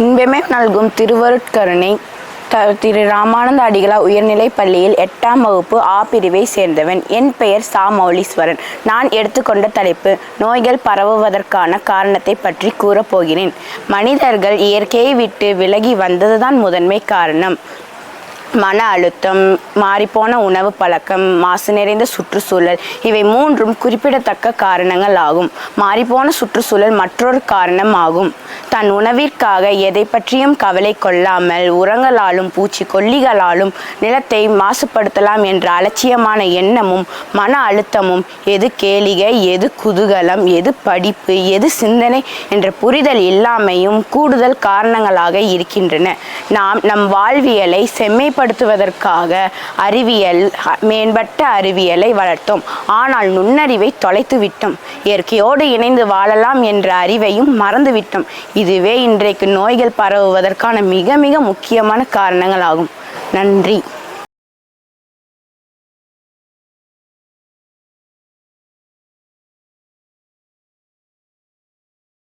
இன்பமே நல்கும் திருவருட்கருணை. த திரு ராமானந்த அடிகளா உயர்நிலைப் பள்ளியில் எட்டாம் வகுப்பு ஆ பிரிவை சேர்ந்தவன். என் பெயர் சா. மௌலீஸ்வரன். நான் எடுத்துக்கொண்ட தலைப்பு நோய்கள் பரவுவதற்கான காரணத்தை பற்றி கூறப்போகிறேன். மனிதர்கள் இயற்கையை விட்டு விலகி வந்ததுதான் முதன்மை காரணம். மன அழுத்தம் மாறிப்போன உணவு பழக்கம் மாசு நிறைந்த சுற்றுச்சூழல் இவை மூன்றும் குறிப்பிடத்தக்க காரணங்கள் ஆகும். மாறிப்போன சுற்றுச்சூழல் மற்றொரு காரணம் ஆகும். தன் உணவிற்காக எதை பற்றியும் கவலை கொள்ளாமல் உரங்களாலும் பூச்சிக்கொல்லிகளாலும் நிலத்தை மாசுபடுத்தலாம் என்ற அலட்சியமான எண்ணமும் மன அழுத்தமும் எது கேளிகை எது குதூகலம் எது படிப்பு எது சிந்தனை என்ற புரிதல் இல்லாமையும் கூடுதல் காரணங்களாக இருக்கின்றன. நாம் நம் வாழ்வியலை செம்மைப்படுத்துவதற்காக அறிவியல் மேம்பட்ட அறிவியலை வளர்த்தோம். ஆனால் நுண்ணறிவை தொலைத்துவிட்டோம் இயற்கையோடு இணைந்து வாழலாம் என்ற அறிவையும் மறந்துவிட்டோம். இதுவே இன்றைக்கு நோய்கள் பரவுவதற்கான மிக மிக முக்கியமான காரணங்களாகும். நன்றி.